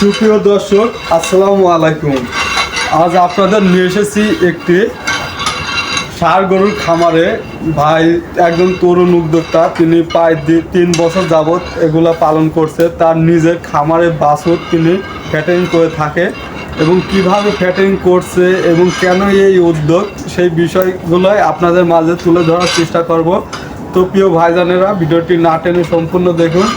সুপ্রিয় দর্শক, আসসালামু আলাইকুম। আজ আপনাদের নিয়ে এসেছি একটি ষাড় গরুর খামারে। ভাই একজন তরুণ উদ্যোক্তা, তিনি প্রায় তিন বছর যাবৎ এগুলো পালন করছে। তার নিজের খামারে বাছুর তিনি ফ্যাটারিং করে থাকে এবং কীভাবে ফ্যাটারিং করছে এবং কেন এই উদ্যোগ, সেই বিষয়গুলোই আপনাদের মাঝে তুলে ধরার চেষ্টা করব। তো প্রিয় ভাইজানেরা, ভিডিওটি না টেনে সম্পূর্ণ দেখুন।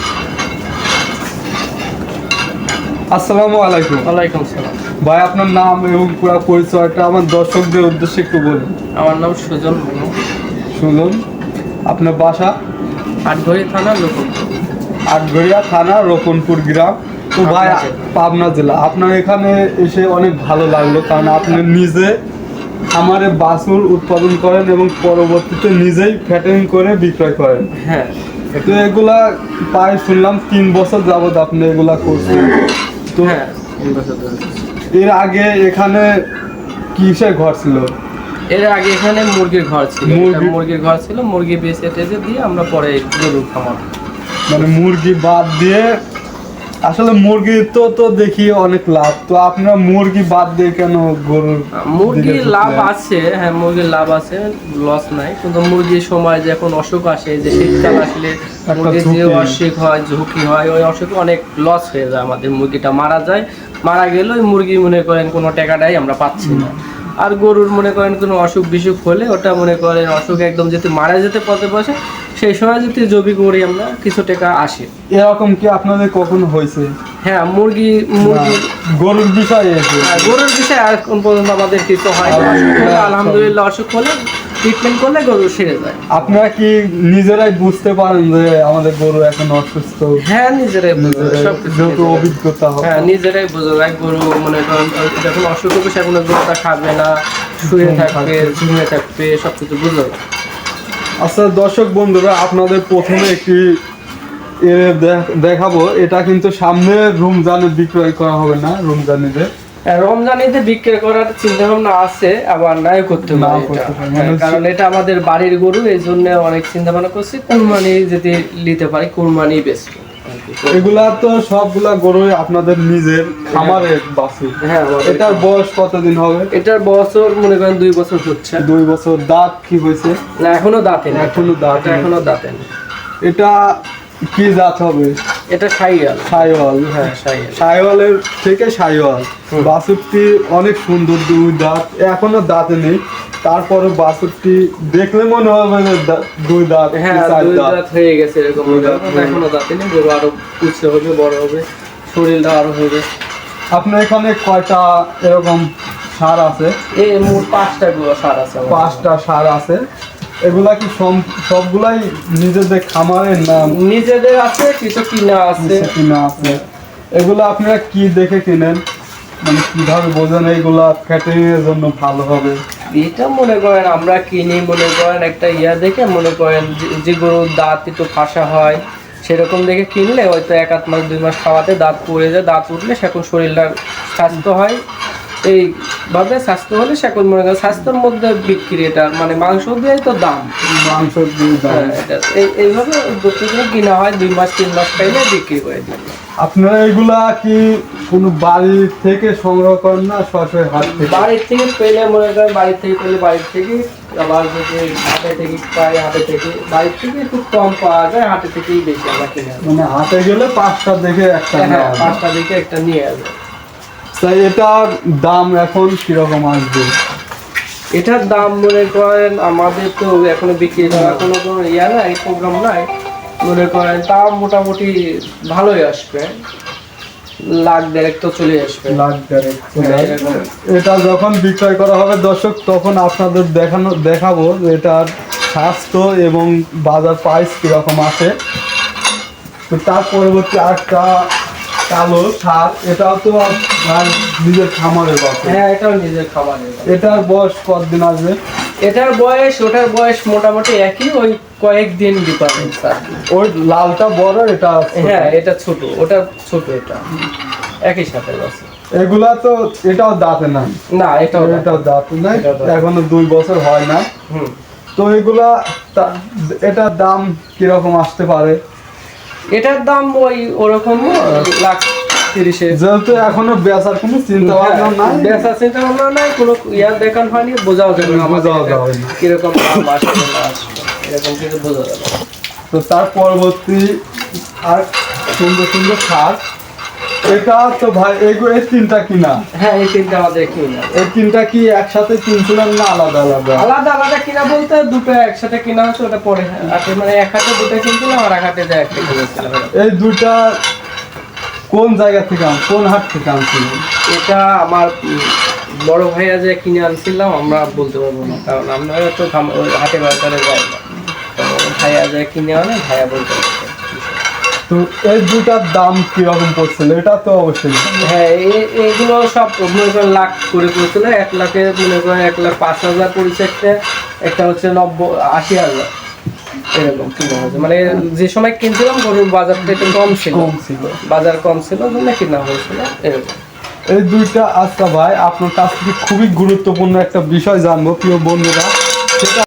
আসসালামু আলাইকুম। ওয়ালাইকুম সালাম ভাই আপনার নাম এবং পুরো পরিচয়টা আমার দর্শকদের উদ্দেশ্যে একটু বলুন। আমার নাম সুজন শুনুন আপনার বাসা? আটঘড়ি থানা লোকন আটঘরিয়া থানা রোপনপুর গ্রাম। তো ভাই পাবনা জেলা। পাবনা জেলা। আপনার এখানে এসে অনেক ভালো লাগল কারণ আপনি নিজে খামারে বাছুর উৎপাদন করেন এবং পরবর্তীতে নিজেই ফ্যাটারিং করে বিক্রয় করেন। হ্যাঁ তো এগুলা প্রায় শুনলাম তিন বছর যাবত আপনি এগুলা করছেন। তো হ্যাঁ। এর আগে এখানে কিসের ঘর ছিল? এর আগে এখানে মুরগির ঘর ছিল। মুরগির ঘর ছিল মুরগি বেঁচে টেচে দিয়ে আমরা পরে গরু খামার। মানে মুরগি বাদ দিয়ে আসলে মুরগি তো তো দেখি অনেক লাভ। তো আপনারা মুরগি বাদ দিয়ে কেন গরুর মুরগির দিকে লাভ আছে হ্যাঁ মুরগির লাভ আছে লস নাই। কিন্তু মুরগির সময় যখন অসুখ আসে যে শীতকাল আসলে মুরগির যে অসুখ হয় ঝুঁকি হয় ওই অসুখে অনেক লস হয়ে যায় আমাদের মুরগিটা। মারা যায় মারা গেলে ওই মুরগি মনে করেন কোনো টাকাটাই আমরা পাচ্ছি না। আর গরুর মনে করেন কোনো অসুখ বিসুখ হলে ওটা মনে করেন অসুখ একদম যেতে মারা যেতে পথে বসে সেই সময় যদি জবি করি আমরা কিছু টাকা আসে। এরকম কি আপনাদের কখন হয়েছে? হ্যাঁ মুরগি মুরগি। গরুর বিষয়ে আর গরুর বিষয়ে আর কোন পর্যন্ত আমাদের কিছু হয় হলে আলহামদুলিল্লাহ অসুখ হলে ট্রিটমেন্ট করলে গরু সেরে যায়। আপনারা কি নিজেরাই বুঝতে পারেন যে আমাদের গরু এখন অসুস্থ? হ্যাঁ নিজেরাই যেহেতু অভিজ্ঞতা হ্যাঁ নিজেরাই বুঝবে এক গরু মনে করেন যখন অসুখ হবে সে কোনো গরুটা খাবে না শুয়ে থাকবে ঝুমে থাকবে সব কিছু সবকিছু বুঝবে আচ্ছা দর্শক বন্ধুরা আপনাদের প্রথমে একটি দেখাবো। এটা কিন্তু সামনে রমজানে বিক্রয় করা হবে না রমজানিতে হ্যাঁ, রমজানিতে বিক্রি করার চিন্তা ভাবনা আছে আবার নাই করতে পারি। হ্যাঁ, মানে কারণ এটা আমাদের বাড়ির গরু এই জন্য অনেক চিন্তা ভাবনা করছি। কুরবানি যদি নিতে পারি কুরবানি বেশি। এগুলা তো সবগুলা গরু আপনাদের নিজের খামারের হ্যাঁ এটার বয়স কতদিন হবে? এটার বছর মনে করেন দুই বছর হচ্ছে। দুই বছর দাঁত কি হয়েছে? না এখনও দাঁতে না এখনও দাঁত এখনও দাঁতে এটা কি জাত হবে? এটা সাইয়াল সাইওয়াল হ্যাঁ। সাইয়াল সাইওয়ালের থেকে সাইওয়াল হুম। বাছুরটি অনেক সুন্দর দুই দাঁত এখনও দাঁতে নেই। তারপরে বাছুরটি দেখলে মনে হবে যে দুই দাঁত হ্যাঁ দুই দাঁত। হয়ে গেছে এরকম দাঁত এখনও দাঁতে নেই গরু আরও উচ্ছে হবে বড় হবে। শরীরটা আরও হবে আপনার এখানে কয়টা এরকম সার আছে? এই মোট পাঁচটা সার আছে পাঁচটা সার আছে। এগুলা কি সবগুলাই নিজেদের খামারের নাম? নিজেদের আছে কিছু কিনা আছে। কিনা আছে। এগুলো আপনারা কি দেখে কিনেন? মানে কীভাবে বোঝেন এইগুলা এর জন্য ভালো হবে? এটা মনে করেন আমরা কিনি মনে করেন একটা ইয়া দেখে মনে করেন যে- গরুর দাঁত একটু ফাঁসা হয় সেরকম দেখে কিনলে হয়তো এক আধ মাস দুই মাস খাওয়াতে দাঁত পড়ে যায় দাঁত উঠলে সেখন শরীরটা স্বাস্থ্য হয়। এইভাবে স্বাস্থ্য হলে সেখন মনে করেন স্বাস্থ্যের মধ্যে বিক্রি এটা মানে মাংস দিয়ে তো দাম। মাংস দিয়ে দাম। হ্যাঁ, এইভাবে প্রতিদিন কিনা হয় দুই মাস তিন মাস পাইলে বিক্রি করে দিই আপনারা এগুলা কি কোনো বাড়ি থেকে সংগ্রহ করেন না সরাসরি হাট থেকে? বাড়ির থেকে পেলে মনে করেন বাড়ির থেকে পেলে বাড়ির থেকে আবার যদি হাটে থেকে পাই হাটে থেকে বাড়ির থেকে একটু কম পাওয়া যায় হাটে থেকেই বেশি আমরা কিনে মানে হাটে গেলে পাঁচটা দেখে একটা হ্যাঁ পাঁচটা দিকে একটা নিয়ে আসবে তাই এটার দাম এখন কীরকম আসবে? এটার দাম মনে করেন আমাদের তো এখনও বিক্রি করা কোনো কোনো ইয়া নাই প্রোগ্রাম নাই। মনে করেন তা মোটামুটি ভালোই আসবে। লাখ দেড়েক তো চলে আসবে। লাখ দেড়েক হ্যাঁ। এরকম। এটা যখন বিক্রয় করা হবে দর্শক তখন আপনাদের দেখানো দেখাবো এটার স্বাস্থ্য এবং বাজার প্রাইস কীরকম আসে তো তার পরবর্তী আরেকটা কালো সার এটাও তো আপনার নিজের খামারের বাচ্চা। হ্যাঁ এটাও নিজের খাবারের এটার বয়স কতদিন আসবে? এটার বয়স ওটার বয়স মোটামুটি একই ওই কয়েকদিন ডিফারেন্স আর ওই লালটা বড় এটা হ্যাঁ এটা ছোট ওটা ছোট এটা। একই সাথে আছে এগুলা তো এটাও দাঁতে নাই। না এটাও এটাও দাঁতে দাঁতে। এখনও দুই বছর হয় না। হুম। তো এগুলা এটার দাম কীরকম আসতে পারে? এটার দাম ওই ওরকম লাখ তিরিশে। যেহেতু এখনও বেচার কোনো চিন্তা ভাবনা নাই। বেচা চিন্তা ভাবনা নাই কোনো ইয়ার দেখান হয়নি বোঝাও যাবে না বোঝাও যাবে না। কীরকম দাম আসবে না আসবে এরকম কিছু বোঝা যাবে তো তার পরবর্তী আর সুন্দর সুন্দর শাক এটা তো ভাই এই তিনটা কিনা? হ্যাঁ এই তিনটা আমাদের কিনা। এই তিনটা কি একসাথে কিনছিলেন না আলাদা আলাদা? আলাদা আলাদা কিনা বলতে দুটো একসাথে কিনা হচ্ছে ওটা পরে মানে এক হাতে দুটো কিনছিলাম আর এক হাতে যা একটা কিনেছিলাম। এই দুইটা কোন জায়গা থেকে আন কোন হাট থেকে আনছিলেন? এটা আমার বড় ভাইয়া যে কিনে আনছিলাম আমরা বলতে পারব না কারণ আমরা তো হাটে বাজারে যাই না। ভাইয়া যে কিনে আনে ভাইয়া বলতে পারবে। তো এই দুটার দাম কীরকম পড়ছিল? এটা তো অবশ্যই। হ্যাঁ সব মনে করেন লাখ করে পড়ছিল। এক লাখে মনে করেন এক লাখ পাঁচ হাজার পড়েছে একটা একটা হচ্ছে নব্বই আশি হাজার। এরকম কিনা হয়েছে। মানে যে সময় কিনছিলাম গরুর বাজারটা একটু কম ছিল। কম ছিল। বাজার কম ছিল জন্য কিনা হয়েছিল এরকম। এই দুইটা আচ্ছা ভাই আপনার কাছ থেকে খুবই গুরুত্বপূর্ণ একটা বিষয় জানব প্রিয় বন্ধুরা। সেটা